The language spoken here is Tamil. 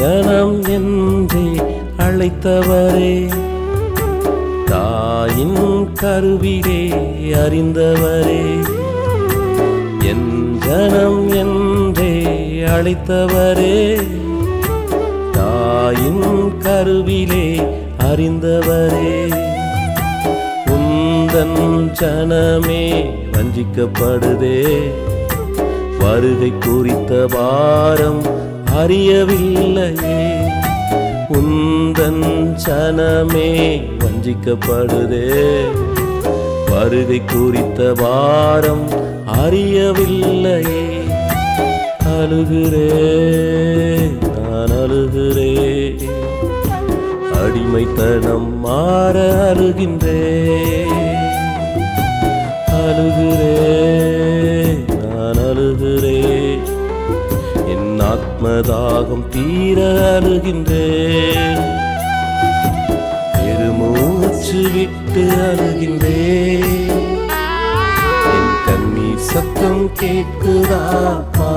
ஜனம் என்றே அழைத்தவரே. தாயின் கருவிலே அறிந்தவரே. என் ஜனம் என்றே அழைத்தவரே. தாயின் கருவிலே அறிந்தவரே. உந்தன் ஜனமே வஞ்சிக்கப்படுதே. வருகை குறித்த பாரம் அறியவில்லையே. உந்தன் சனமே வஞ்சிக்கப்படுதே. வருகை குறித்த வாரம் அறியவில்லையே. அழுகிறே நான் அழுகிறே. அடிமைத்தனம் மாற அழுகின்றே. அழுகிறே நான் அழுகிறேன் என் ஆத்மதாகம் தீர அழுகின்றேன் பெருமூச்சு விட்டு அழுகின்றேன் என் கண்ணீர் சத்தம் கேட்குதாப்பா?